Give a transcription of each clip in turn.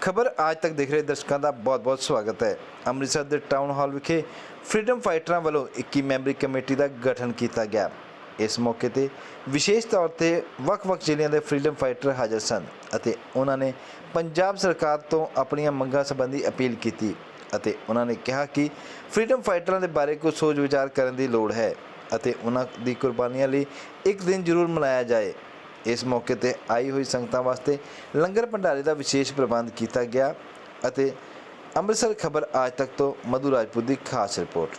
ਖਬਰ ਅੱਜ ਤੱਕ ਦੇਖ ਰਹੇ ਦਰਸ਼ਕਾਂ ਦਾ ਬਹੁਤ-ਬਹੁਤ ਸਵਾਗਤ ਹੈ। ਅੰਮ੍ਰਿਤਸਰ ਦੇ ਟਾਊਨ ਹਾਲ ਵਿਖੇ ਫ੍ਰੀडम ਫਾਈਟਰਾਂ ਵੱਲੋਂ 21 ਮੈਂਬਰੀ ਕਮੇਟੀ ਦਾ ਗਠਨ ਕੀਤਾ ਗਿਆ। ਇਸ ਮੌਕੇ ਤੇ ਵਿਸ਼ੇਸ਼ ਤੌਰ ਤੇ ਵੱਖ-ਵੱਖ ਜ਼ਿਲ੍ਹਿਆਂ ਦੇ ਫ੍ਰੀडम ਫਾਈਟਰ ਹਾਜ਼ਰ ਸਨ ਅਤੇ ਉਹਨਾਂ ਨੇ ਪੰਜਾਬ ਸਰਕਾਰ ਤੋਂ ਆਪਣੀਆਂ ਮੰਗਾਂ ਸੰਬੰਧੀ ਅਪੀਲ ਕੀਤੀ ਅਤੇ ਉਹਨਾਂ ਨੇ ਕਿਹਾ ਕਿ ਫ੍ਰੀडम ਫਾਈਟਰਾਂ ਦੇ ਬਾਰੇ ਕੁਝ ਸੋਚ ਵਿਚਾਰ ਕਰਨ ਦੀ ਲੋੜ ਹੈ ਅਤੇ ਉਹਨਾਂ ਦੀ ਕੁਰਬਾਨੀਆਂ ਲਈ ਇੱਕ ਦਿਨ ਜ਼ਰੂਰ ਮਨਾਇਆ ਜਾਏ। ਇਸ ਮੌਕੇ ਤੇ ਆਈ ਹੋਈ ਸੰਗਤਾਂ ਵਾਸਤੇ ਲੰਗਰ ਭੰਡਾਰੇ ਦਾ ਵਿਸ਼ੇਸ਼ ਪ੍ਰਬੰਧ ਕੀਤਾ ਗਿਆ ਅਤੇ ਅੰਮ੍ਰਿਤਸਰ ਖਬਰ ਆਜ ਤੱਕ ਤੋਂ ਮਧੂ ਰਾਜਪੂਤ ਦੀ ਖਾਸ ਰਿਪੋਰਟ।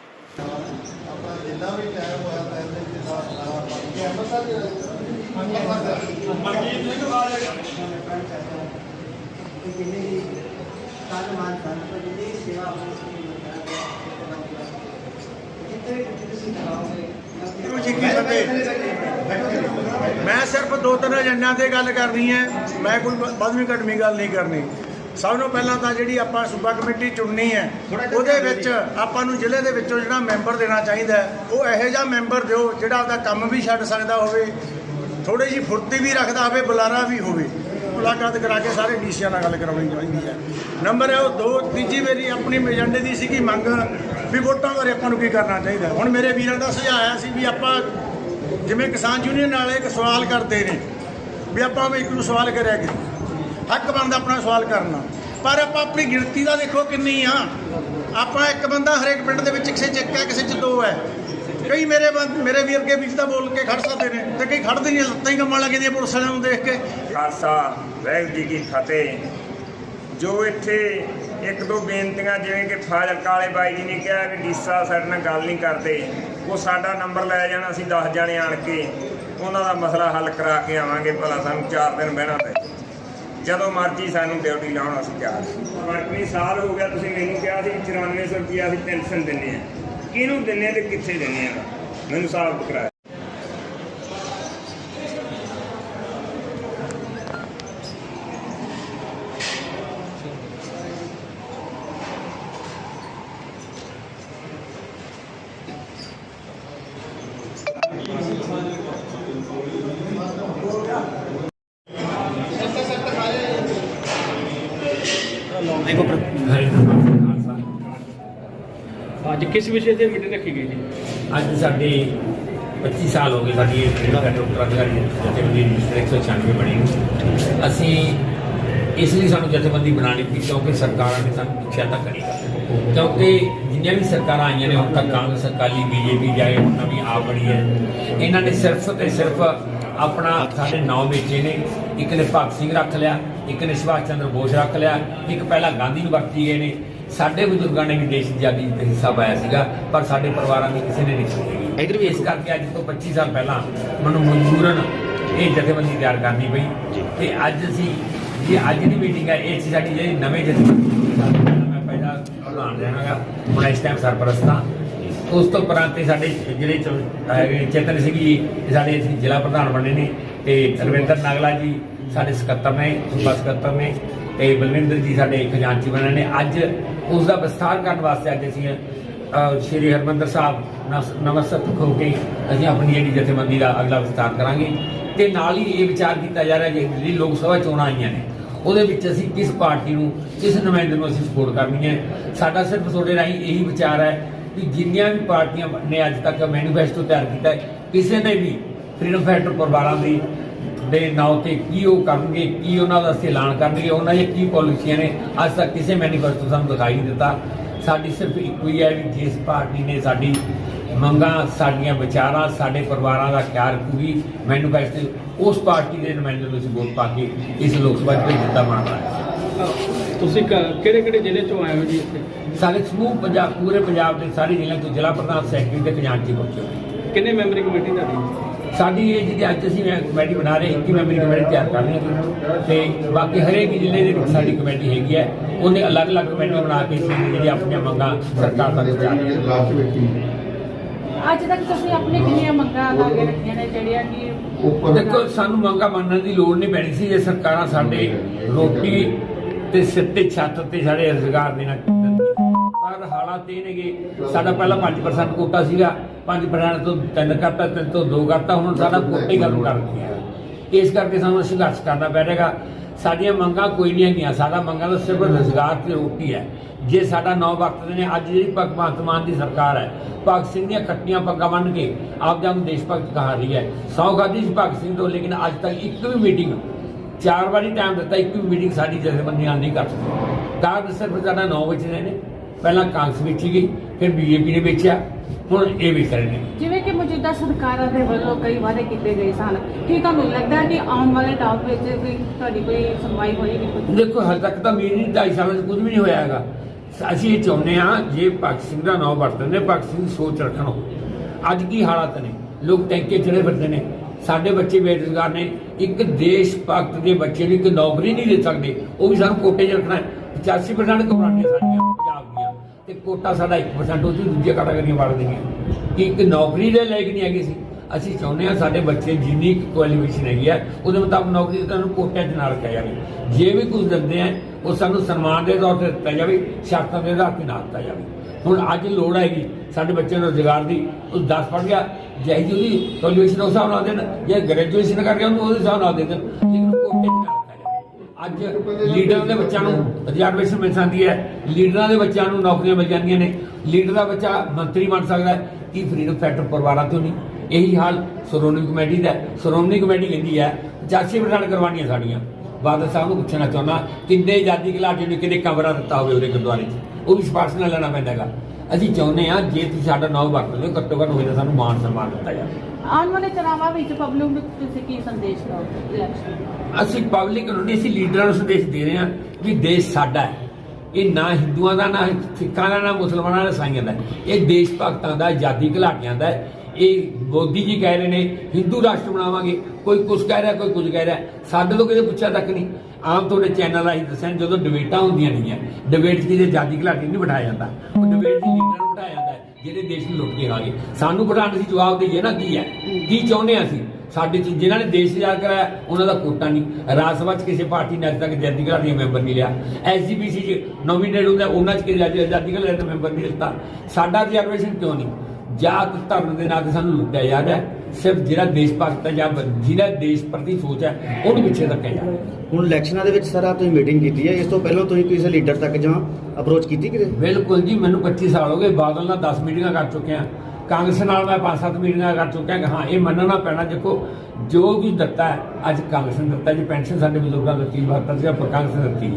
ਜਿੰਨੇ ਵੀ ਧੰਨਵਾਦ ਧੰਨਵਾਦ ਜਿੰਨੀ ਵੀ ਸੇਵਾ ਆਪਣੀ ਸਕੂਲ ਨੂੰ ਜਿੱਥੇ ਵੀ ਤੁਸੀਂ ਕਰਾਓਗੇ ਵਾਹਿਗੁਰੂ ਜੀ ਕੀ ਫਤਿਹ ਮੈਂ ਸਿਰਫ ਦੋ ਤਿੰਨ ਏਜੰਡਿਆਂ ਤੇ ਗੱਲ ਕਰਨੀ ਹੈ। ਮੈਂ ਕੋਈ ਵੱਧਵੀਂ ਘਟਵੀਂ ਗੱਲ ਨਹੀਂ ਕਰਨੀ। ਸਭ ਤੋਂ ਪਹਿਲਾਂ ਤਾਂ ਜਿਹੜੀ ਆਪਾਂ ਸੂਬਾ ਕਮੇਟੀ ਚੁਣਨੀ ਹੈ ਉਹਦੇ ਵਿੱਚ ਆਪਾਂ ਨੂੰ ਜ਼ਿਲ੍ਹੇ ਦੇ ਵਿੱਚੋਂ ਜਿਹੜਾ ਮੈਂਬਰ ਦੇਣਾ ਚਾਹੀਦਾ ਉਹ ਇਹੋ ਜਿਹਾ ਮੈਂਬਰ ਦਿਓ ਜਿਹੜਾ ਆਪਦਾ ਕੰਮ ਵੀ ਛੱਡ ਸਕਦਾ ਹੋਵੇ ਥੋੜੀ ਜਿਹੀ ਫੁਰਤੀ ਵੀ ਰੱਖਦਾ ਹੋਵੇ ਬੁਲਾਰਾ ਵੀ ਹੋਵੇ। ਮੁਲਾਕਾਤ ਕਰਾ ਕੇ ਸਾਰੇ ਡੀਸੀਆਂ ਨਾਲ ਗੱਲ ਕਰਾਉਣੀ ਚਾਹੀਦੀ ਹੈ। ਨੰਬਰ ਹੈ ਉਹ ਦੋ ਤੀਜੀ ਮੇਰੀ ਆਪਣੀ ਏਜੰਡੇ ਦੀ ਸੀਗੀ ਮੰਗ। ਵੀ ਵੋਟਾਂ ਬਾਰੇ ਆਪਾਂ ਨੂੰ ਕੀ ਕਰਨਾ ਚਾਹੀਦਾ? ਹੁਣ ਮੇਰੇ ਵੀਰਾਂ ਦਾ ਸੁਝਾਅ ਆਇਆ ਸੀ ਵੀ ਆਪਾਂ ਜਿਵੇਂ ਕਿਸਾਨ ਯੂਨੀਅਨ ਵਾਲੇ ਇੱਕ ਸਵਾਲ ਕਰਦੇ ਨੇ, ਵੀ ਆਪਾਂ ਵੀ ਇੱਕ ਨੂੰ ਸਵਾਲ ਕਰਿਆ ਕਿ ਹੱਕ ਬਣਦਾ ਆਪਣਾ ਸਵਾਲ ਕਰਨਾ। ਪਰ ਆਪਾਂ ਆਪਣੀ ਗਿਣਤੀ ਦਾ ਦੇਖੋ ਕਿੰਨੀ ਆ। ਆਪਾਂ ਇੱਕ ਬੰਦਾ ਹਰੇਕ ਪਿੰਡ ਦੇ ਵਿੱਚ ਕਿਸੇ ਚ ਇੱਕ ਹੈ, ਕਿਸੇ ਚ ਦੋ ਹੈ। ਕਈ ਮੇਰੇ ਬੰਦ- ਮੇਰੇ ਵੀਰ ਕੇ ਵਿੱਚ ਤਾਂ ਬੋਲ ਕੇ ਖੜ ਸਕਦੇ ਨੇ, ਤੇ ਕਈ ਖੜਦੇ ਨਹੀਂ ਲੱਤਾਂ ਹੀ ਕੰਮਾਂ ਲੱਗ ਜਾਂਦੀਆਂ ਪੁਲਿਸ ਵਾਲਿਆਂ ਨੂੰ ਦੇਖ ਕੇ। ਖਾਲਸਾ, ਵਾਹਿਗੁਰੂ ਜੀ ਕੀ ਫਤਿਹ। ਜੋ ਇੱਥੇ ਇੱਕ ਦੋ ਬੇਨਤੀਆਂ, ਜਿਵੇਂ ਕਿ ਫਾਜ਼ਿਲਕਾ ਵਾਲੇ ਬਾਈ ਜੀ ਨੇ ਕਿਹਾ ਵੀ ਡੀਸਾ ਸਾਡੇ ਨਾਲ ਗੱਲ ਨਹੀਂ ਕਰਦੇ। ਉਹ ਸਾਡਾ ਨੰਬਰ ਲੈ ਜਾਣਾ, ਅਸੀਂ 10 ਜਾਣੇ ਆਣ ਕੇ ਉਹਨਾਂ ਦਾ ਮਸਲਾ ਹੱਲ ਕਰਾ ਕੇ ਆਵਾਂਗੇ, ਭਲਾ ਸਾਨੂੰ 4 ਦਿਨ ਬਹਿਣਾ ਪਏ। ਜਦੋਂ ਮਰਜ਼ੀ ਸਾਨੂੰ ਡਿਊਟੀ ਲਾਉਣ, ਅਸੀਂ ਤਿਆਰ ਵਰਤਨੀ ਸਾਲ ਹੋ ਗਿਆ, ਤੁਸੀਂ ਮੈਨੂੰ ਕਿਹਾ ਸੀ 9400 ਰੁਪਿਆ ਅਸੀਂ ਪੈਨਸ਼ਨ ਦਿੰਨੇ ਆ ਕਿਹਨੂੰ ਦਿੰਨੇ ਆ ਤੇ ਕਿੱਥੇ ਦਿੰਨੇ ਆ? ਮੈਨੂੰ ਸਾਫ਼ ਕਰਾਇਆ ਅੱਜ ਕਿਸ ਵਿਸ਼ੇ ਤੇ ਮੀਟਿੰਗ ਰੱਖੀ ਗਈ ਜੀ? ਅੱਜ ਸਾਡੇ 25 ਸਾਲ ਹੋ ਗਏ ਸਾਡੀ ਜਿਹੜਾ ਡਾਕਟਰ ਅਧਿਕਾਰੀ ਜਥੇਬੰਦੀ ਰਜਿਸਟਰ 196 ਬਣੀ ਨੂੰ। ਅਸੀਂ ਇਸ ਲਈ ਸਾਨੂੰ ਜਥੇਬੰਦੀ ਬਣਾਉਣੀ ਪਈ ਕਿਉਂਕਿ ਸਰਕਾਰਾਂ ਨੇ ਸਾਨੂੰ ਪੁੱਛਿਆ ਤਾਂ ਕਰੀ। ਕਿਉਂਕਿ ਜਿੰਨੀਆਂ ਵੀ ਸਰਕਾਰਾਂ ਆਈਆਂ ਨੇ ਹੁਣ ਤੱਕ ਕਾਂਗਰਸ, ਅਕਾਲੀ, ਬੀਜੇਪੀ ਜਾਏ ਹੁਣ ਨਵੀਂ ਆਪ ਬਣੀ ਹੈ। ਇਹਨਾਂ ਨੇ ਸਿਰਫ ਤੇ ਸਿਰਫ ਆਪਣਾ ਸਾਡੇ ਨਾਮ ਵੇਚੇ ਨੇ। ਇੱਕ ਨੇ ਭਗਤ ਸਿੰਘ ਰੱਖ ਲਿਆ, ਇੱਕ ਨੇ ਸੁਭਾਸ਼ ਚੰਦਰ ਬੋਸ ਰੱਖ ਲਿਆ, ਇੱਕ ਪਹਿਲਾਂ ਗਾਂਧੀ ਨੂੰ ਵਰਤੀ ਗਏ ਨੇ। ਸਾਡੇ ਬਜ਼ੁਰਗਾਂ ਨੇ ਵੀ ਦੇਸ਼ ਦੀ ਆਜ਼ਾਦੀ ਤੇ ਹਿੱਸਾ ਪਾਇਆ ਸੀਗਾ ਪਰ ਸਾਡੇ ਪਰਿਵਾਰਾਂ ਦੀ ਕਿਸੇ ਨੇ ਨਹੀਂ ਸੁਣੀ ਇਧਰ ਵੀ ਇਸ ਕਰਕੇ ਅੱਜ ਤੋਂ 25 ਸਾਲ ਪਹਿਲਾਂ ਮੈਨੂੰ ਮਜਬੂਰਨ ਇਹ ਜਥੇਬੰਦੀ ਤਿਆਰ ਕਰਨੀ ਪਈ ਤੇ ਅੱਜ ਅਸੀਂ ਇਹ ਅੱਜ ਦੀ ਮੀਟਿੰਗ ਹੈ ਇਹ 'ਚ ਸਾਡੀ ਜਿਹੜੀ ਨਵੇਂ ਜਥੇਬੰਦੀ ਮੈਂ ਪਹਿਲਾਂ ਪ੍ਰਧਾਨ ਰਹਿਣਾਗਾ ਹੁਣ ਇਸ ਟਾਈਮ ਸਰਪ੍ਰਸਤ ਉਸ ਤੋਂ ਉਪਰੰਤ ਇਹ ਸਾਡੇ ਜਿਹੜੇ ਚੇਤਨ ਸਿੰਘ ਜੀ ਸਾਡੇ ਜ਼ਿਲ੍ਹਾ ਪ੍ਰਧਾਨ ਬਣੇ ਨੇ ਤੇ ਰਵਿੰਦਰ ਨਾਗਲਾ ਜੀ ਸਾਡੇ ਸਕੱਤਰ ਨੇ ਸੂਬਾ ਸਕੱਤਰ ਨੇ ਤੇ ਬਲਵਿੰਦਰ ਜੀ ਸਾਡੇ ਖਜ਼ਾਨਚੀ ਬਣੇ ਨੇ। ਅੱਜ ਉਸ ਦਾ ਵਿਸਥਾਰ ਕਰਨ ਵਾਸਤੇ ਅੱਜ ਅਸੀਂ ਸ਼੍ਰੀ ਹਰਮੰਦਰ ਸਾਹਿਬ ਨਸ- ਨਮਸਤਕ ਹੋ ਕੇ ਅਸੀਂ ਆਪਣੀ ਜਿਹੜੀ ਜਥੇਬੰਦੀ ਦਾ ਅਗਲਾ ਵਿਸਥਾਰ ਕਰਾਂਗੇ। ਤੇ ਨਾਲ ਹੀ ਇਹ ਵਿਚਾਰ ਕੀਤਾ ਜਾ ਰਿਹਾ ਕਿ ਜਿਹੜੀ ਲੋਕ ਸਭਾ ਚੋਣਾਂ ਆਈਆਂ ਨੇ, ਉਹਦੇ ਵਿੱਚ ਅਸੀਂ ਕਿਸ ਪਾਰਟੀ ਨੂੰ, ਕਿਸ ਨੁਮਾਇੰਦੇ ਨੂੰ ਅਸੀਂ ਸਪੋਰਟ ਕਰਨੀ ਹੈ? ਸਾਡਾ ਸਿਰਫ ਤੁਹਾਡੇ ਰਾਹੀਂ ਇਹੀ ਵਿਚਾਰ ਹੈ ਕਿ ਜਿੰਨੀਆਂ ਵੀ ਪਾਰਟੀਆਂ ਨੇ ਅੱਜ ਤੱਕ ਮੈਨੀਫੈਸਟੋ ਤਿਆਰ ਕੀਤਾ ਕਿਸੇ ਨੇ ਵੀ ਫਰੀडम ਫਾਈਟਰ ਪਰਿਵਾਰਾਂ ਦੀ ਦੇ ਨਾਂ ਤੇ ਕੀ ਉਹ ਕਰਨਗੇ ਕੀ ਉਹਨਾਂ ਦਾ ਅਸੀਂ ਐਲਾਨ ਕਰਨਗੇ ਉਹਨਾਂ ਦੀਆਂ ਕੀ ਪਾਲਿਸੀਆਂ ਨੇ ਅੱਜ ਤੱਕ ਕਿਸੇ ਮੈਨੀਫੈਸਟੋ ਸਾਨੂੰ ਦਿਖਾਈ ਨਹੀਂ ਦਿੱਤਾ। ਸਾਡੀ ਸਿਰਫ ਇੱਕੋ ਹੀ ਹੈ ਵੀ ਜਿਸ ਪਾਰਟੀ ਨੇ ਸਾਡੀ ਮੰਗਾਂ ਸਾਡੀਆਂ ਵਿਚਾਰਾਂ ਸਾਡੇ ਪਰਿਵਾਰਾਂ ਦਾ ਖਿਆਲ ਰੱਖੂਗੀ। ਮੈਨੀਫੈਸਟੋ ਉਸ ਪਾਰਟੀ ਦੇ ਨੁਮਾਇੰਦੇ ਨੂੰ ਅਸੀਂ ਵੋਟ ਪਾ ਕੇ ਇਸ ਲੋਕ ਸਭਾ 'ਚ ਜਿੱਤਾ ਬਣਾਉਣਾ ਹੈ ਤੁਸੀਂ ਕਿਹੜੇ ਕਿਹੜੇ ਜ਼ਿਲ੍ਹੇ ਚੋਂ ਆਏ ਹੋ ਜੀ ਇੱਥੇ? ਸਾਡੇ ਸਮੂਹ ਪੰਜਾਬ ਪੂਰੇ ਪੰਜਾਬ ਦੇ ਸਾਰੇ ਜ਼ਿਲ੍ਹਿਆਂ ਤੋਂ ਜ਼ਿਲ੍ਹਾ ਪ੍ਰਧਾਨ ਸੈਕਟਰੀ ਤੇ ਖਜ਼ਾਨਚੀ ਪਹੁੰਚੇ। ਕਿੰਨੇ ਮੈਂਬਰੀ ਕਮੇਟੀ ਤੁਹਾਡੀ? ਸਾਡੀ ਇਹ ਜਿਹੜੀ ਅੱਜ ਅਸੀਂ ਮੈਂ ਕਮੇਟੀ ਬਣਾ ਰਹੇ 21 ਮੈਂਬਰੀ ਕਮੇਟੀ ਤਿਆਰ ਕਰ ਰਹੇ ਹਾਂ ਤੇ ਬਾਕੀ ਹਰੇਕ ਜ਼ਿਲ੍ਹੇ ਦੇ ਵਿੱਚ ਸਾਡੀ ਕਮੇਟੀ ਹੈਗੀ ਹੈ। ਉਹਨੇ ਅਲੱਗ-ਅਲੱਗ ਕਮੇਟੀਆਂ ਬਣਾ ਕੇ ਜਿਹੜੀ ਆਪਣੀਆਂ ਮੰਗਾਂ ਸਰਕਾਰ ਤੱਕ ਪਹੁੰਚਾ ਰਹੇ ਹਾਂ ਅੱਜ ਤੱਕ ਤੁਸੀਂ ਆਪਣੇ ਕਿੰਨੀਆਂ ਮੰਗਾਂ ਲਾ ਕੇ ਰੱਖੀਆਂ ਨੇ ਜਿਹੜੀਆਂ ਕਿ ਦੇਖੋ ਸਾਨੂੰ ਮੰਗਾਂ ਮੰਨਣ ਦੀ ਲੋੜ ਨਹੀਂ ਪੈਣੀ ਸੀ। ਜੇ ਸਰਕਾਰਾਂ ਸਾਡੇ ਰੋਟੀ ਤੇ ਤੇ ਛੱਤ ਤੇ ਸਾਡੇ ਰੁਜ਼ਗਾਰ ਦੇਣਾ ਹਾਲਾਤ ਇਹ ਨੇਗੇ। ਸਾਡਾ ਪਹਿਲਾਂ 5% ਕੋਟਾ ਸੀਗਾ 5% ਤੋਂ 3 ਕਰਤਾ 3 ਤੋਂ 2 ਕਰਤਾ ਹੁਣ ਸਾਡਾ ਕੋਟਾ ਹੀ ਗੱਲ ਕਰ ਦਿੱਤੀ ਹੈ ਇਸ ਕਰਕੇ ਸਾਨੂੰ ਸੰਘਰਸ਼ ਕਰਨਾ ਪੈ ਜਾਏਗਾ ਸਾਡੀਆਂ ਮੰਗਾਂ ਕੋਈ ਨਹੀਂ ਹੈਗੀਆਂ। ਸਾਡਾ ਮੰਗਾਂ ਤਾਂ ਸਿਰਫ ਰੁਜ਼ਗਾਰ ਤੇ ਰੋਟੀ ਹੈ। ਜੇ ਸਾਡਾ ਨੌ ਵਕਤ ਨੇ ਅੱਜ ਜਿਹੜੀ ਭਗਵੰਤ ਮਾਨ ਦੀ ਸਰਕਾਰ ਹੈ ਭਗਤ ਸਿੰਘ ਦੀਆਂ ਖੱਟੀਆਂ ਪੱਗਾਂ ਬੰਨ੍ਹ ਕੇ ਆਪ ਨੂੰ ਦੇਸ਼ ਭਗਤ ਕਹਾ ਰਹੀ ਹੈ। ਸੌ ਸੀ ਭਗਤ ਸਿੰਘ ਤੋਂ ਲੇਕਿਨ ਅੱਜ ਤੱਕ ਇੱਕ ਵੀ ਮੀਟਿੰਗ ਚਾਰ ਵਾਰੀ ਟਾਈਮ ਦਿੱਤਾ ਇੱਕ ਵੀ ਮੀਟਿੰਗ ਸਾਡੀ ਜਥੇਬੰਦੀਆਂ ਨਹੀਂ ਕਰ ਸਕੀ ਕਾਰਨ ਸਿਰਫ ਸਾਡਾ ਨੌ ਵਜੇ ਨੇ। ਪਹਿਲਾਂ ਕਾਂਗਰਸ ਵੇਚੀ ਗਈ ਫਿਰ ਬੀਜੇਪੀ ਨੇ ਵੇਚਿਆ ਹੁਣ ਇਹ ਵੇਚ ਰਹੇ ਨੇ। ਜਿਵੇਂ ਕਿ ਮੌਜੂਦਾ ਸਰਕਾਰਾਂ ਦੇ ਵੱਲੋਂ ਕਈ ਵਾਅਦੇ ਕੀਤੇ ਗਏ ਸਨ। ਕੀ ਤੁਹਾਨੂੰ ਲੱਗਦਾ ਹੈ ਕਿ ਆਉਣ ਵਾਲੇ ਟਾਈਮ ਵਿੱਚ ਵੀ ਤੁਹਾਡੀ ਕੋਈ ਸੁਣਵਾਈ ਹੋਏਗੀ? ਦੇਖੋ ਹਲ ਤੱਕ ਤਾਂ ਮੇਰੀ ਨਹੀਂ ਢਾਈ ਸਾਲਾਂ 'ਚ ਕੁਝ ਵੀ ਨਹੀਂ ਹੋਇਆ ਹੈਗਾ। ਅਸੀਂ ਇਹ ਚਾਹੁੰਦੇ ਹਾਂ ਜੇ ਭਗਤ ਸਿੰਘ ਦਾ ਨਾਮ ਵਰਤਦੇ ਨੇ ਭਗਤ ਸਿੰਘ ਦੀ ਸੋਚ ਰੱਖਣ। ਅੱਜ ਕੀ ਹਾਲਾਤ ਨੇ? ਲੋਕ ਟੈਂਕੇ ਚੜੇ ਫਿਰਦੇ ਨੇ। ਸਾਡੇ ਬੱਚੇ ਬੇਰੁਜ਼ਗਾਰ ਨੇ। ਇੱਕ ਦੇਸ਼ ਭਗਤ ਦੇ ਬੱਚੇ ਨੂੰ ਇੱਕ ਨੌਕਰੀ ਨਹੀਂ ਦੇ ਸਕਦੇ। ਉਹ ਵੀ ਸਾਨੂੰ ਕੋਟੇ 'ਚ ਰੱਖਣਾ ਹੈ। 85% ਕਮਰਾਟੀਆਂ ਸਾਡੀਆਂ ਪੰਜਾਬ ਦੀਆਂ। ਤੇ ਕੋਟਾ ਸਾਡਾ 1% ਉਹ ਦੂਜੀਆਂ ਕੈਟਾਗਰੀਆਂ ਵੜ ਦੇਣੀਆਂ ਕਿ ਇੱਕ ਨੌਕਰੀ ਦੇ ਲਾਇਕ ਨਹੀਂ ਹੈਗੇ ਸੀ। ਅਸੀਂ ਚਾਹੁੰਦੇ ਹਾਂ ਸਾਡੇ ਬੱਚੇ ਜਿੰਨੀ ਕੁਆਲੀਫਿਕੇਸ਼ਨ ਹੈਗੀ ਹੈ ਉਹਦੇ ਮੁਤਾਬਕ ਨੌਕਰੀ ਤੁਹਾਨੂੰ ਕੋਟਿਆਂ 'ਚ ਨਾ ਰੱਖਿਆ ਜਾਵੇ। ਜੇ ਵੀ ਕੁਝ ਦਿੰਦੇ ਆ, ਉਹ ਸਾਨੂੰ ਸਨਮਾਨ ਦੇ ਤੌਰ ਤੇ ਦਿੱਤਾ ਜਾਵੇ, ਸ਼ਰਤਾਂ ਦੇ ਆਧਾਰ ਤੇ ਨਾ ਦਿੱਤਾ ਜਾਵੇ। ਹੁਣ ਅੱਜ ਲੋੜ ਹੈਗੀ, ਸਾਡੇ ਬੱਚੇ ਨੂੰ ਰੁਜ਼ਗਾਰ ਦੀ, ਉਹ 10 ਪੜ੍ਹ ਗਿਆ, ਜਿਹੀ ਜਿਹੀ ਉਹਦੀ ਕੁਆਲੀਫਿਕੇਸ਼ਨ ਉਸ ਹਿਸਾਬ ਨਾਲ ਦੇਣ, ਜੇ ਗ੍ਰੈਜੂਏਸ਼ਨ ਕਰ ਗਿਆ ਉਹਨੂੰ ਉਹਦੇ ਹਿਸਾਬ ਨਾਲ ਦੇ ਦੇਣ, ਲੇਕਿਨ ਕੋਟੇ 'ਚ ਨਾ ਅੱਜ ਲੀਡਰਾਂ ਦੇ ਬੱਚਿਆਂ ਨੂੰ ਰਿਜ਼ਰਵੇਸ਼ਨ ਮਿਲ ਸਕਦੀ ਹੈ। ਲੀਡਰਾਂ ਦੇ ਬੱਚਿਆਂ ਨੂੰ ਨੌਕਰੀਆਂ ਮਿਲ ਜਾਂਦੀਆਂ ਨੇ। ਲੀਡਰ ਦਾ ਬੱਚਾ ਮੰਤਰੀ ਬਣ ਸਕਦਾ ਹੈ। ਕੀ ਫਰੀडम ਫੈਕਟਰ ਪਰਿਵਾਰਾਂ ਤੋਂ ਨਹੀਂ? ਇਹੀ ਹਾਲ ਸ਼੍ਰੋਮਣੀ ਕਮੇਟੀ ਦਾ ਸ਼੍ਰੋਮਣੀ ਕਮੇਟੀ ਕਹਿੰਦੀ ਹੈ 85% ਕਰਵਾਉਣੀਆਂ ਸਾਡੀਆਂ। ਬਾਦਲ ਸਾਹਿਬ ਨੂੰ ਪੁੱਛਣਾ ਚਾਹੁੰਦਾ, ਕਿੰਨੇ ਆਜ਼ਾਦੀ ਘਲਾਟੇ ਨੂੰ? ਕਿੰਨੇ ਕਮਰਾ ਦਿੱਤਾ ਹੋਵੇ ਉਹਦੇ ਗੁਰਦੁਆਰੇ 'ਚ? ਉਹ ਵੀ ਸਿਫਾਰਸ਼ ਨਾਲ ਲੈਣਾ ਪੈਂਦਾ ਹੈਗਾ। ਅਸੀਂ ਚਾਹੁੰਦੇ ਹਾਂ, ਜੇ ਤੁਸੀਂ ਸਾਡਾ ਨਾਮ ਵਰਤਦੇ ਹੋ ਘੱਟੋ ਘੱਟ ਹੋਵੇ ਤਾਂ ਸਾਨੂੰ ਮਾਣ ਸਨਮਾਨ ਦਿੱਤਾ ਜਾਵੇ। ਆਉਣ ਵਾਲੇ ਚੁਣਾਵਾਂ ਵਿੱਚ ਪਬਲਿਕ ਨੂੰ ਤੁਸੀਂ ਕੀ ਸੰਦੇਸ਼ ਦਿਓਗੇ ਇਲੈਕਸ਼ਨ ਅਸੀਂ ਪਬਲਿਕ ਨੂੰ ਨਹੀਂ, ਅਸੀਂ ਲੀਡਰਾਂ ਨੂੰ ਸੰਦੇਸ਼ ਦੇ ਰਹੇ ਹਾਂ ਵੀ ਦੇਸ਼ ਸਾਡਾ ਹੈ। ਇਹ ਨਾ ਹਿੰਦੂਆਂ ਦਾ, ਨਾ ਸਿੱਖਾਂ ਦਾ, ਨਾ ਮੁਸਲਮਾਨਾਂ ਦਾ ਇਸਾਈਆਂ ਦਾ ਇਹ ਦੇਸ਼ ਭਗਤਾਂ ਦਾ, ਆਜ਼ਾਦੀ ਘੁਲਾਟੀਆਂ ਦਾ ਇਹ ਮੋਦੀ ਜੀ ਕਹਿ ਰਹੇ ਨੇ, ਹਿੰਦੂ ਰਾਸ਼ਟਰ ਬਣਾਵਾਂਗੇ। ਕੋਈ ਕੁਝ ਕਹਿ ਰਿਹਾ, ਕੋਈ ਕੁਝ ਕਹਿ ਰਿਹਾ। ਸਾਡੇ ਤੋਂ ਕਿਤੇ ਪੁੱਛਿਆ ਤੱਕ ਨਹੀਂ। ਆਮ ਤੁਹਾਡੇ ਚੈਨਲ ਰਾਹੀਂ ਦੱਸਿਆ ਜਦੋਂ ਡਿਬੇਟਾਂ ਹੁੰਦੀਆਂ ਨੇਗੀਆਂ ਡਿਬੇਟ 'ਚ ਕਿਤੇ ਆਜ਼ਾਦੀ ਘੁਲਾਟੀ ਨਹੀਂ ਬਿਠਾਇਆ ਜਾਂਦਾ। ਉਹ ਡਿਬੇਟ 'ਚ ਲੀਡਰ ਨੂੰ ਬਿਠਾਇਆ ਜਾਂਦਾ। ਜਿਹੜੇ ਦੇਸ਼ ਨੂੰ ਲੁੱਟ ਕੇ ਖਾਗੇ ਸਾਨੂੰ ਬਿਠਾਉਣ ਦੀ ਜਵਾਬ ਦੇਈਏ ਨਾ, ਕੀ ਹੈ? ਕੀ ਚਾਹੁੰਦੇ ਹਾਂ ਅਸੀਂ? ਸਾਡੇ ਚ ਜਿਨ੍ਹਾਂ ਨੇ ਦੇਸ਼ ਆਜ਼ਾਦ ਕਰਾਇਆ, ਉਹਨਾਂ ਦਾ ਕੋਟਾ ਨਹੀਂ। ਰਾਜ ਸਭਾ ਚ ਕਿਸੇ ਪਾਰਟੀ ਨੇ ਅੱਜ ਤੱਕ ਆਜ਼ਾਦੀ ਘਰ ਦੀ ਮੈਂਬਰ ਨਹੀਂ ਲਿਆ। ਐਸਜੀਪੀਸੀ ਚ ਨੋਮੀਨੇਟ ਹੁੰਦਾ, ਉਹਨਾਂ ਚ ਕਿਸੇ ਆਜ਼ਾਦੀ ਘਰ ਦਾ ਮੈਂਬਰ ਨਹੀਂ ਦਿੱਤਾ। ਸਾਡਾ ਰਿਜ਼ਰਵੇਸ਼ਨ ਕਿਉਂ ਨਹੀਂ? ਜਾਤ ਧਰਮ ਦੇ ਨਾਂ ਤੇ ਸਾਨੂੰ ਲੁੱਟਿਆ ਜਾ ਰਿਹਾ। ਸਿਰਫ ਜਿਹੜਾ ਦੇਸ਼ ਭਗਤ ਹੈ ਜਾਂ ਜਿਹਦਾ ਦੇਸ਼ ਪ੍ਰਤੀ ਸੋਚ ਹੈ ਉਹਨੂੰ ਪਿੱਛੇ ਰੱਖਿਆ ਜਾ ਰਿਹਾ। ਹੁਣ ਇਲੈਕਸ਼ਨਾਂ ਦੇ ਵਿੱਚ ਸਰ ਆ ਤੁਸੀਂ ਮੀਟਿੰਗ ਕੀਤੀ ਹੈ। ਇਸ ਤੋਂ ਪਹਿਲਾਂ ਤੁਸੀਂ ਕਿਸੇ ਲੀਡਰ ਤੱਕ ਜਾਂ ਅਪਰੋਚ ਕੀਤੀ ਕਿਤੇ? ਬਿਲਕੁਲ ਜੀ ਮੈਨੂੰ 25 ਸਾਲ ਹੋ ਗਏ। ਬਾਦਲ ਨਾਲ 10 ਮੀਟਿੰਗਾਂ ਕਰ ਚੁੱਕਿਆ ਕਾਂਗਰਸ ਨਾਲ ਮੈਂ 5-7 ਮੀਟਿੰਗਾਂ ਕਰ ਚੁੱਕਿਆ ਕਿ ਹਾਂ ਇਹ ਮੰਨਣਾ ਪੈਣਾ। ਦੇਖੋ ਜੋ ਵੀ ਦਿੱਤਾ ਹੈ ਅੱਜ ਕਾਂਗਰਸ ਨੇ ਦਿੱਤਾ ਜੀ। ਪੈਨਸ਼ਨ ਸਾਡੇ ਬਜ਼ੁਰਗਾਂ ਨੂੰ ਦਿੱਤੀ ਬਾਤ ਸੀ ਆਪਾਂ ਕਾਂਗਰਸ ਨੇ ਦਿੱਤੀ।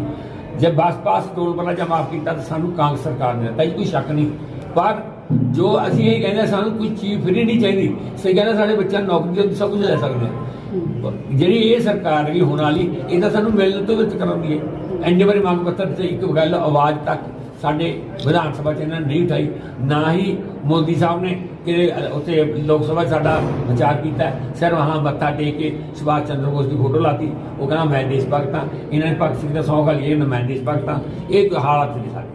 ਜੇ ਬਸ ਪਾਸ ਟੋਲ ਬਣਾ ਜਾਂ ਮਾਫ ਕੀਤਾ ਤਾਂ ਸਾਨੂੰ ਕਾਂਗਰਸ ਸਰਕਾਰ ਨੇ ਦਿੱਤਾ ਇਹ ਕੋਈ ਸ਼ੱਕ ਨਹੀਂ। ਪਰ ਜੋ ਅਸੀਂ ਇਹ ਕਹਿੰਦੇ ਸਾਨੂੰ ਕੋਈ ਚੀਜ਼ ਫਰੀ ਨਹੀਂ ਚਾਹੀਦੀ। ਸਹੀ ਕਹਿੰਦਾ ਸਾਡੇ ਬੱਚਿਆਂ ਨੂੰ ਨੌਕਰੀ ਦੇ ਸਭ ਕੁਝ ਲੈ ਸਕਦੇ ਹਾਂ। ਜਿਹੜੀ ਇਹ ਸਰਕਾਰ ਵੀ ਹੋਣ ਵਾਲੀ, ਇਹ ਤਾਂ ਸਾਨੂੰ ਮਿਲਣ ਤੋਂ ਵਿੱਚ ਕਰਾਉਂਦੀ ਹੈ। ਇੰਨੇ ਵਾਰੀ ਮੰਗ ਪੱਤਰ ਤੇ ਇੱਕ ਗੱਲ ਆਵਾਜ਼ ਤੱਕ ਸਾਡੇ ਵਿਧਾਨ ਸਭਾ ਚ ਇਹਨਾਂ ਨੇ ਨਹੀਂ ਉਠਾਈ। ਨਾ ਹੀ ਮੋਦੀ ਸਾਹਿਬ ਨੇ ਕਿ ਉੱਥੇ ਲੋਕ ਸਭਾ 'ਚ ਸਾਡਾ ਵਿਚਾਰ ਕੀਤਾ। ਸਿਰ ਵਹਾਂ ਮੱਥਾ ਟੇਕ ਕੇ ਸੁਭਾਸ਼ ਚੰਦਰ ਬੋਸ ਦੀ ਫੋਟੋ ਲਾਤੀ। ਉਹ ਕਹਿੰਦਾ, ਮੈਂ ਦੇਸ਼ ਭਗਤਾਂ ਇਹਨਾਂ ਨੇ ਭਗਤ ਸਿੰਘ ਦਾ ਸੌਂਗ ਲਈ ਮੈਂ ਦੇਸ਼ ਭਗਤਾਂ ਇਹ ਕੋਈ ਹਾਲਾਤ ਨਹੀਂ ਸਾਡੀ।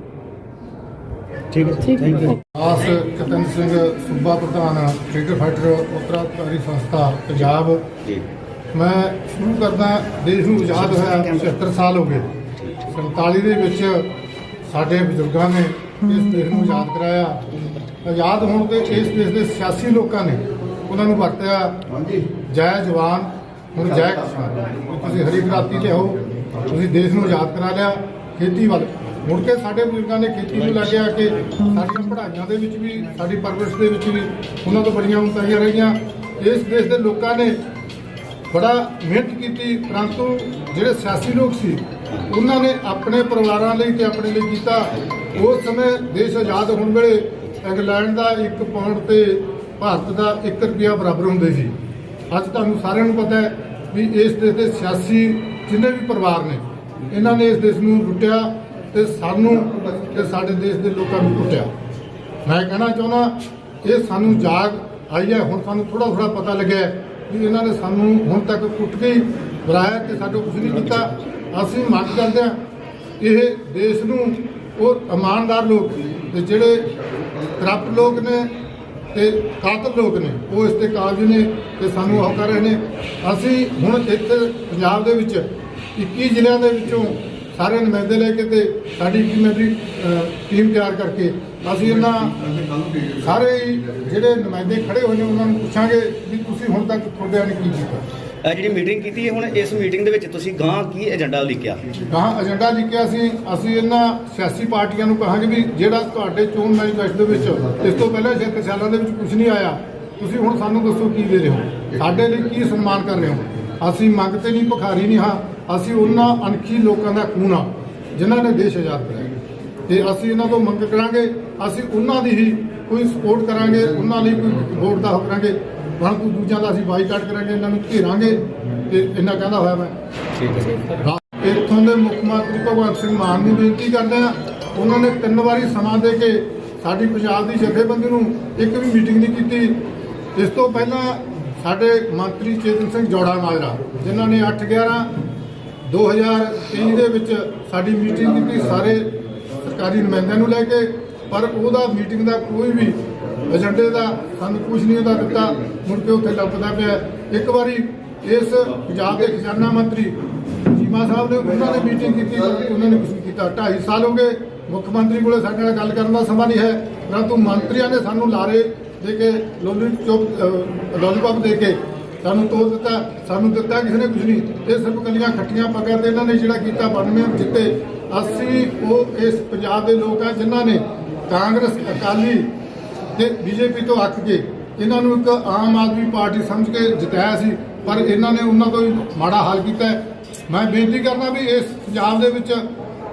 ਠੀਕ ਹੈ। ਥੈਂਕ ਯੂ ਆਸ ਕਤਨ ਸਿੰਘ ਸੂਬਾ ਪ੍ਰਧਾਨ ਫਰੀਡਮ ਫਾਈਟਰ ਉੱਤਰਾਧਿਕਾਰੀ ਸੰਸਥਾ ਪੰਜਾਬ। ਜੀ। ਮੈਂ ਸ਼ੁਰੂ ਕਰਦਾ ਦੇਸ਼ ਨੂੰ ਆਜ਼ਾਦ ਹੋਇਆ 76 ਸਾਲ ਹੋ ਗਏ। 47 ਦੇ ਵਿੱਚ ਸਾਡੇ ਬਜ਼ੁਰਗਾਂ ਨੇ ਇਸ ਦੇਸ਼ ਨੂੰ ਆਜ਼ਾਦ ਕਰਾਇਆ। ਆਜ਼ਾਦ ਹੋਣ ਤੇ ਇਸ ਦੇਸ਼ ਦੇ ਸਿਆਸੀ ਲੋਕਾਂ ਨੇ ਉਹਨਾਂ ਨੂੰ ਵਰਤਿਆ। ਜੈ ਜਵਾਨ ਹੁਣ ਜੈ ਕਿਸਾਨ। ਤੁਸੀਂ ਹਰੀ ਕ੍ਰਾਂਤੀ ਤੇ ਹੋ ਤੁਸੀਂ ਦੇਸ਼ ਨੂੰ ਆਜ਼ਾਦ ਕਰਾ ਲਿਆ। ਖੇਤੀ ਵੱਲ ਮੁੜ ਕੇ ਸਾਡੇ ਬਜ਼ੁਰਗਾਂ ਨੇ ਖੇਤੀ ਨੂੰ ਲੱਗਿਆ ਕਿ ਸਾਡੀਆਂ ਪੜ੍ਹਾਈਆਂ ਦੇ ਵਿੱਚ ਵੀ, ਸਾਡੀ ਪਰਵਰਿਸ਼ ਦੇ ਵਿੱਚ ਵੀ ਉਹਨਾਂ ਤੋਂ ਬੜੀਆਂ ਉਨਤਾਈਆਂ ਰਹੀਆਂ। ਇਸ ਦੇਸ਼ ਦੇ ਲੋਕਾਂ ਨੇ ਬੜਾ ਮਿਹਨਤ ਕੀਤੀ, ਪਰੰਤੂ ਜਿਹੜੇ ਸਿਆਸੀ ਲੋਕ ਸੀ, ਉਹਨਾਂ ਨੇ ਆਪਣੇ ਪਰਿਵਾਰਾਂ ਲਈ ਤੇ ਆਪਣੇ ਲਈ ਕੀਤਾ। ਉਸ ਸਮੇਂ ਦੇਸ਼ ਆਜ਼ਾਦ ਹੋਣ ਵੇਲੇ ਇੰਗਲੈਂਡ ਦਾ 1 ਪਾਉਂਡ ਤੇ ਭਾਰਤ ਦਾ 1 ਰੁਪਿਆ ਬਰਾਬਰ ਹੁੰਦੇ ਸੀ। ਅੱਜ ਤੁਹਾਨੂੰ ਸਾਰਿਆਂ ਨੂੰ ਪਤਾ ਹੈ ਵੀ ਇਸ ਦੇਸ਼ ਦੇ ਸਿਆਸੀ ਜਿੰਨੇ ਵੀ ਪਰਿਵਾਰ ਨੇ, ਇਹਨਾਂ ਨੇ ਇਸ ਦੇਸ਼ ਨੂੰ ਲੁੱਟਿਆ। ਤੇ ਸਾਨੂੰ, ਤੇ ਸਾਡੇ ਦੇਸ਼ ਦੇ ਲੋਕਾਂ ਨੂੰ ਲੁੱਟਿਆ ਮੈਂ ਕਹਿਣਾ ਚਾਹੁੰਦਾ, ਇਹ ਸਾਨੂੰ ਜਾਗ ਆਈ ਹੈ, ਹੁਣ ਸਾਨੂੰ ਥੋੜਾ ਥੋੜਾ ਪਤਾ ਲੱਗਿਆ ਵੀ ਇਹਨਾਂ ਨੇ ਸਾਨੂੰ ਹੁਣ ਤੱਕ ਕੁੱਟ ਕੇ ਹੀ ਬੁਲਾਇਆ ਤੇ ਸਾਡਾ ਕੁਝ ਨਹੀਂ ਕੀਤਾ। ਅਸੀਂ ਮੰਗ ਕਰਦੇ ਹਾਂ, ਇਹ ਦੇਸ਼ ਨੂੰ ਉਹ ਇਮਾਨਦਾਰ ਲੋਕ ਤੇ ਜਿਹੜੇ ਕਰਪਟ ਲੋਕ ਨੇ ਤੇ ਕਾਤਲ ਲੋਕ ਨੇ, ਉਹ ਇਸ ਤੇ ਕਾਬਜ ਨੇ ਤੇ ਸਾਨੂੰ ਉਹ ਕਰ ਰਹੇ ਨੇ। ਅਸੀਂ ਹੁਣ ਇੱਥੇ ਪੰਜਾਬ ਦੇ ਵਿੱਚ 21 ਜ਼ਿਲ੍ਹਿਆਂ ਦੇ ਵਿੱਚੋਂ ਸਾਰੇ ਨੁਮਾਇੰਦੇ ਲੈ ਕੇ ਤੇ ਸਾਡੀ ਕਮੇਟੀ ਟੀਮ ਤਿਆਰ ਕਰਕੇ। ਅਸੀਂ ਇਹਨਾਂ ਸਾਰੇ ਜਿਹੜੇ ਨੁਮਾਇੰਦੇ ਖੜੇ ਹੋਏ ਨੇ ਉਹਨਾਂ ਨੂੰ ਪੁੱਛਾਂਗੇ ਵੀ ਤੁਸੀਂ ਹੁਣ ਤੱਕ ਤੁਹਾਡੇ ਨੇ ਕੀ ਕੀਤਾ। ਅਹ ਜਿਹੜੀ ਮੀਟਿੰਗ ਕੀਤੀ ਹੈ ਹੁਣ ਇਸ ਮੀਟਿੰਗ ਦੇ ਵਿੱਚ ਤੁਸੀਂ ਗਾਂ ਕੀ ਏਜੰਡਾ ਲਿਖਿਆ? ਗਾਂ ਏਜੰਡਾ ਲਿਖਿਆ ਸੀ ਅਸੀਂ ਇਹਨਾਂ ਸਿਆਸੀ ਪਾਰਟੀਆਂ ਨੂੰ ਕਹਾਂਗੇ ਵੀ ਜਿਹੜਾ ਤੁਹਾਡੇ ਚੋਣ ਮੈਨੀਫੈਸਟੋ ਦੇ ਵਿੱਚ ਇਸ ਤੋਂ ਪਹਿਲਾਂ 76 ਸਾਲਾਂ ਦੇ ਵਿੱਚ ਕੁਝ ਨਹੀਂ ਆਇਆ ਤੁਸੀਂ ਹੁਣ ਸਾਨੂੰ ਦੱਸੋ ਕੀ ਦੇ ਰਹੇ ਹੋ? ਸਾਡੇ ਲਈ ਕੀ ਸਨਮਾਨ ਕਰ ਰਹੇ ਹੋ? ਅਸੀਂ ਮੰਗ ਤੇ ਨਹੀਂ ਭਿਖਾਰੀ ਨਹੀਂ ਹਾਂ। ਅਸੀਂ ਉਹਨਾਂ ਅਣਖੀ ਲੋਕਾਂ ਦਾ ਖੂਨ ਆ ਜਿਨ੍ਹਾਂ ਨੇ ਦੇਸ਼ ਆਜ਼ਾਦ ਕਰਾਇਆ। ਤੇ ਅਸੀਂ ਇਹਨਾਂ ਤੋਂ ਮੰਗ ਕਰਾਂਗੇ ਅਸੀਂ ਉਹਨਾਂ ਦੀ ਹੀ ਕੋਈ ਸਪੋਰਟ ਕਰਾਂਗੇ ਉਹਨਾਂ ਲਈ ਕੋਈ ਵੋਟ ਦਾ ਹੋ ਕਰਾਂਗੇ। ਪਰੰਤੂ ਦੂਜਿਆਂ ਦਾ ਅਸੀਂ ਬਾਈਕਾਟ ਕਰਾਂਗੇ ਇਹਨਾਂ ਨੂੰ ਘੇਰਾਂਗੇ ਤੇ ਇੰਨਾ ਕਹਿੰਦਾ ਹੋਇਆ ਮੈਂ। ਇੱਥੋਂ ਦੇ ਮੁੱਖ ਮੰਤਰੀ ਭਗਵੰਤ ਸਿੰਘ ਮਾਨ ਨੂੰ ਬੇਨਤੀ ਕਰਦੇ ਆ ਉਹਨਾਂ ਨੇ ਤਿੰਨ ਵਾਰੀ ਸਮਾਂ ਦੇ ਕੇ ਸਾਡੀ ਪੰਜਾਬ ਦੀ ਜਥੇਬੰਦੀ ਨੂੰ ਇੱਕ ਵੀ ਮੀਟਿੰਗ ਨਹੀਂ ਕੀਤੀ। ਇਸ ਤੋਂ ਪਹਿਲਾਂ ਸਾਡੇ ਮੰਤਰੀ ਚੇਤਨ ਸਿੰਘ ਜੋੜਾ ਮਾਜਰਾ ਜਿਨ੍ਹਾਂ ਨੇ 8 11 2023 ਦੇ ਵਿੱਚ ਸਾਡੀ ਮੀਟਿੰਗ ਕੀਤੀ, ਸਾਰੇ ਸਰਕਾਰੀ ਨੁਮਾਇੰਦਿਆਂ ਨੂੰ ਲੈ ਕੇ, ਪਰ ਉਹਦਾ ਮੀਟਿੰਗ ਦਾ ਕੋਈ ਵੀ ਏਜੰਡੇ ਦਾ ਸਾਨੂੰ ਕੁਝ ਨਹੀਂ ਉਹਦਾ ਦਿੱਤਾ, ਮੁੜ ਕੇ ਉੱਥੇ ਲੱਭਦਾ ਪਿਆ। ਇੱਕ ਵਾਰੀ ਇਸ ਪੰਜਾਬ ਦੇ ਖਜ਼ਾਨਾ ਮੰਤਰੀ ਚੀਮਾ ਸਾਹਿਬ ਨੇ ਉਹਨਾਂ ਨੇ ਮੀਟਿੰਗ ਕੀਤੀ ਉਹਨਾਂ ਨੇ ਕੁਝ ਕੀਤਾ। 2.5 ਸਾਲ ਹੋ ਗਏ, ਮੁੱਖ ਮੰਤਰੀ ਕੋਲੇ ਸਾਡੇ ਨਾਲ ਗੱਲ ਕਰਨ ਦਾ ਸਮਾਂ ਨਹੀਂ ਹੈ, ਪਰੰਤੂ ਮੰਤਰੀਆਂ ਨੇ ਸਾਨੂੰ ਲਾਰੇ ਦੇ ਕੇ, ਲੋਲੀ ਚੁੱਪ ਲੋਲੀਪੌਪ ਦੇ ਕੇ ਸਾਨੂੰ ਤੋੜ ਦਿੱਤਾ, ਸਾਨੂੰ ਦਿੱਤਾ ਕਿਸੇ ਨੇ ਕੁਝ ਨਹੀਂ। ਇਹ ਸਿਰਫ ਕੱਲੀਆਂ ਖੱਟੀਆਂ ਪੱਗਾਂ ਤੇ ਇਹਨਾਂ ਨੇ ਜਿਹੜਾ ਕੀਤਾ 92 ਜਿੱਤੇ। ਅਸੀਂ ਉਹ ਇਸ ਪੰਜਾਬ ਦੇ ਲੋਕ ਆ ਜਿਨ੍ਹਾਂ ਨੇ ਕਾਂਗਰਸ, ਅਕਾਲੀ ਤੇ ਬੀਜੇਪੀ ਤੋਂ ਅੱਕ ਕੇ ਇਹਨਾਂ ਨੂੰ ਇੱਕ ਆਮ ਆਦਮੀ ਪਾਰਟੀ ਸਮਝ ਕੇ ਜਿਤਾਇਆ ਸੀ, ਪਰ ਇਹਨਾਂ ਨੇ ਉਹਨਾਂ ਤੋਂ ਵੀ ਮਾੜਾ ਹਾਲ ਕੀਤਾ ਮੈਂ ਬੇਨਤੀ ਕਰਦਾ ਵੀ ਇਸ ਪੰਜਾਬ ਦੇ ਵਿੱਚ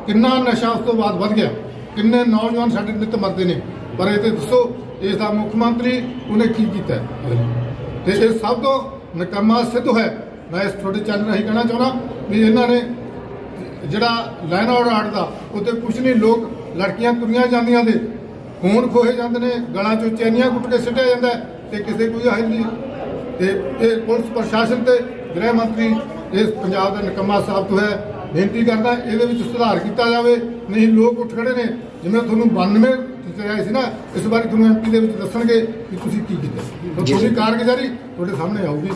ਕਿੰਨਾ ਨਸ਼ਾ ਉਸ ਤੋਂ ਬਾਅਦ ਵੱਧ ਗਿਆ। ਕਿੰਨੇ ਨੌਜਵਾਨ ਸਾਡੇ ਨਿੱਤ ਮਰਦੇ ਨੇ। ਪਰ ਇਹ ਤੇ ਦੱਸੋ, ਇਸ ਦਾ ਮੁੱਖ ਮੰਤਰੀ ਉਹਨੇ ਕੀ ਕੀਤਾ ਹੈ? ਤੇ ਇਹ ਸਭ ਤੋਂ ਨਕਮਾ ਸਿੱਧ ਹੈ ਮੈਂ ਇਸ ਤੁਹਾਡੇ ਚੈਨਲ ਰਾਹੀਂ ਕਹਿਣਾ ਚਾਹੁੰਦਾ ਵੀ ਇਹਨਾਂ ਨੇ ਜਿਹੜਾ ਲਾਈਨ ਆਰਡਰ ਆਰਟ ਦਾ ਉੱਤੇ ਕੁਝ ਨਹੀਂ, ਲੋਕ ਲੜਕੀਆਂ ਤੁਰੀਆਂ ਜਾਂਦੀਆਂ ਦੇ ਖੂਨ ਖੋਹੇ ਜਾਂਦੇ ਨੇ, ਗਲਾਂ ਚੋਂ ਚੈਨੀਆਂ ਕੁੱਟ ਕੇ ਸਿੱਟਿਆ ਜਾਂਦਾ ਹੈ ਤੇ ਕਿਸੇ ਕੋਈ ਹੱਲ ਨਹੀਂ। ਤੇ ਇਹ ਪੁਲਿਸ ਪ੍ਰਸ਼ਾਸਨ ਤੇ ਗ੍ਰਹਿ ਮੰਤਰੀ ਇਸ ਪੰਜਾਬ ਦਾ ਨਿਕੰਮਾ ਸਾਬਤ ਹੋਇਆ ਬੇਨਤੀ ਕਰਦਾ ਇਹਦੇ ਵਿੱਚ ਸੁਧਾਰ ਕੀਤਾ ਜਾਵੇ। ਨਹੀਂ, ਲੋਕ ਉੱਠ ਖੜੇ ਨੇ। ਜਿਵੇਂ ਤੁਹਾਨੂੰ 92 ਦਿੱਤੇ ਆਏ ਸੀ ਨਾ ਇਸ ਵਾਰੀ ਤੁਹਾਨੂੰ ਐਮਪੀ ਦੇ ਵਿੱਚ ਦੱਸਣਗੇ ਕਿ ਤੁਸੀਂ ਕੀ ਕੀਤਾ। ਤੁਹਾਡੀ ਕਾਰਗੁਜ਼ਾਰੀ ਤੁਹਾਡੇ ਸਾਹਮਣੇ ਆਊਗੀ।